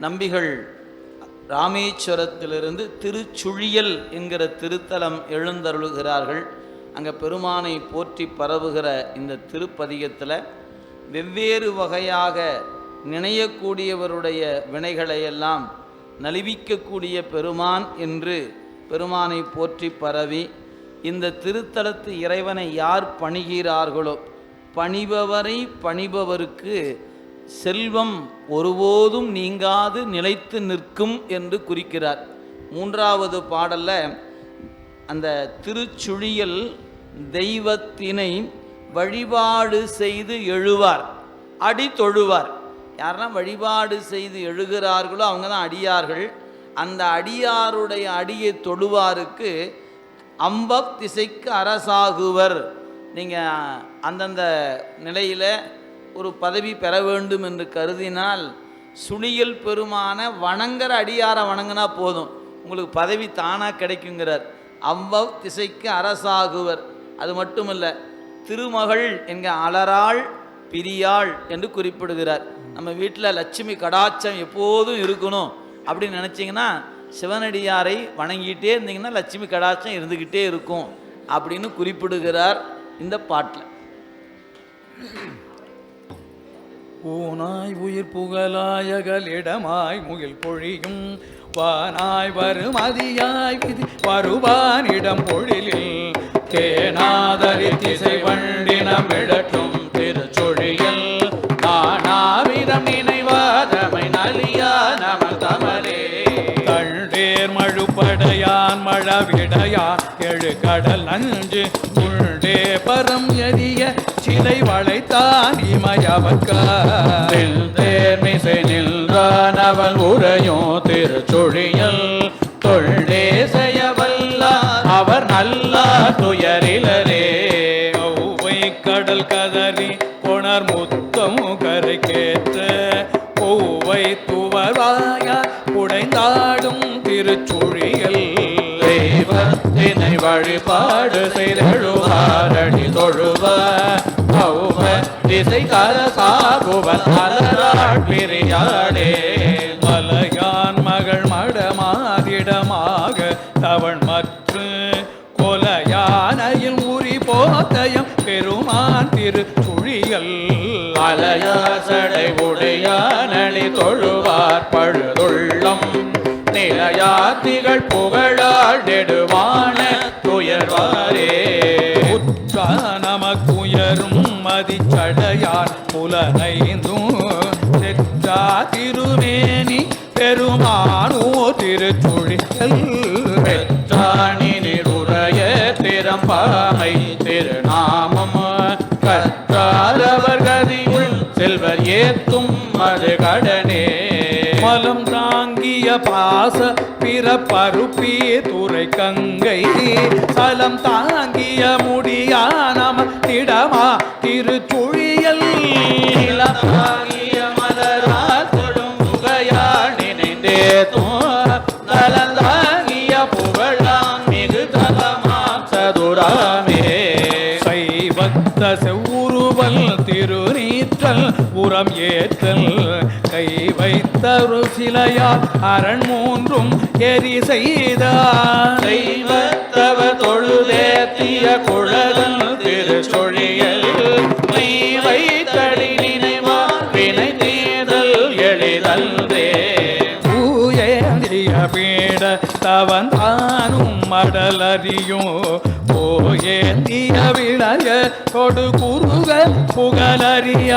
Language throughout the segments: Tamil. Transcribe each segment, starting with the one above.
நம்பிகள் ராமேஸ்வரத்திலிருந்து திருச்சுழியல் என்கிற திருத்தலம் எழுந்தருளுகிறார்கள். அங்கே பெருமானை போற்றி பரவுகிற இந்த திருப்பதிகத்தில் வெவ்வேறு வகையாக நினையக்கூடியவருடைய வினைகளையெல்லாம் நலிவிக்கக்கூடிய பெருமான் என்று பெருமானை போற்றி பரவி இந்த திருத்தலத்து இறைவனை யார் பணிகிறார்களோ பணிபவரை பணிபவருக்கு செல்வம் ஒருபோதும் நீங்காது நிலைத்து நிற்கும் என்று குறிக்கிறார். மூன்றாவது பாடலில் அந்த திருச்சுழியல் தெய்வத்தினை வழிபாடு செய்து எழுவார். அடி தொழுவார். யாரெல்லாம் வழிபாடு செய்து எழுகிறார்களோ அவங்க தான் அடியார்கள். அந்த அடியாருடைய அடியை தொழுவாருக்கு அம்ப திசைக்கு அரசாகுவர். நீங்கள் அந்தந்த நிலையில் ஒரு பதவி பெற வேண்டும் என்று கருதினால் சுழியல் பெருமான வணங்குற அடியாரை வணங்கினா போதும். உங்களுக்கு பதவி தானாக கிடைக்குங்கிறார். அவ்வவ் திசைக்கு அரசாகுவர். அது மட்டுமல்ல திருமகள் என்க அலராள் பிரியாள் என்று குறிப்பிடுகிறார். நம்ம வீட்டில் லட்சுமி கடாட்சம் எப்போதும் இருக்கணும் அப்படின்னு நினச்சிங்கன்னா சிவனடியாரை வணங்கிட்டே இருந்தீங்கன்னா லட்சுமி கடாட்சம் இருந்துக்கிட்டே இருக்கும் அப்படின்னு குறிப்பிடுகிறார் இந்த பாட்டில். ஊனாய் உயிர் புகழாயகலிடமாய் முகில் பொழியும். வானாய் வருமதியாய் விதி வருவானிடம் பொழிலில். தேனாதரி திசை வண்டினம் இழற்றும் எழு கடல் அஞ்சு உள்ளே பரம் எரிய சிலை வளைத்தான் இமயவக்கார் மிசை நின்றான் அவள் உரையோ திருச்சொழியல். தொழிலே செய்யவல்லார் அவர் நல்லா துயரிலரே. ஒவ்வை கடல் கதறி கொணர் முத்தம் கரைக்கேற்ற ஒவ்வை தினை வழிபாடு செய்தெழுவாரடி தொழுவ. பௌம திசை கரசாகுவன் அலராள் பிரியாடே மலையான் மகள் மடமாதிடமாக தவன் மற்று கொலையானையில் உரி போத்தயம் பெருமான் திரு திருச்சுழியல் அலையாசடை உடையானி தொழுவார் பழுதுள்ளம். நிலையாத்திகள் புகழால் நெடுவான துயர்வாரே. உற்றா நமக்குயரும் மதிச்சடையார் புலனைந்தும் செற்றா திருமேனி பெருமானோ திருச்சுழிகள். பெற்றாணி நிருரைய திறம்பாமை திருநாமம் கற்றாரவர் கதியுள் செல்வர் ஏத்தும் பாச பிறப்பருப்பி துறை கங்கை சலம் தாங்கிய முடியா திடமா திருச்சுழியல். தாங்கிய மலரால் தொடும் புகையால் நினைந்தே நலந்தாங்கிய திருநீற்றல் உரம் ஏற்றல். கை வைத்தரு சிலையார் அரண் மூன்றும் எரி செய்தார். தெய்வத்தவ தொழுதேத்திய குழலல் திருச்சொழியல் மெய்வை பீட தவன் தானும் மடலறியும். போயேந்திய விளைய கொடு குருக புகழறிய.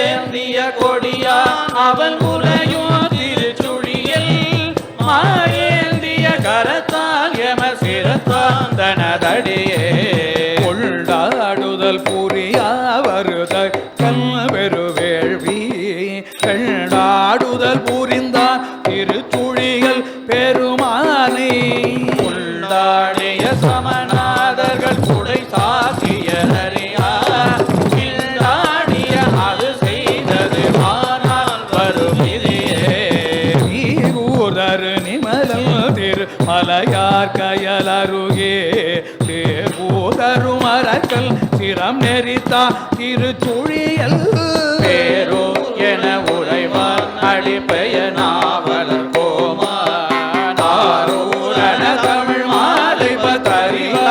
ஏந்திய கொடியா அவன் உரையும் திருச்சுழியல். மாயேந்திய கரத்தால் எம சிரத்தான் தனதடியே கொண்டாடுதல் புரியா அருகே தேவூதரும் அரக்கல் சிரம் நெறித்தா திருச்சுழியல். பேரோ என உழைவார் அடிப்பெய நாவலர் கோமாரூரண தமிழ் மாலை பத்தறியா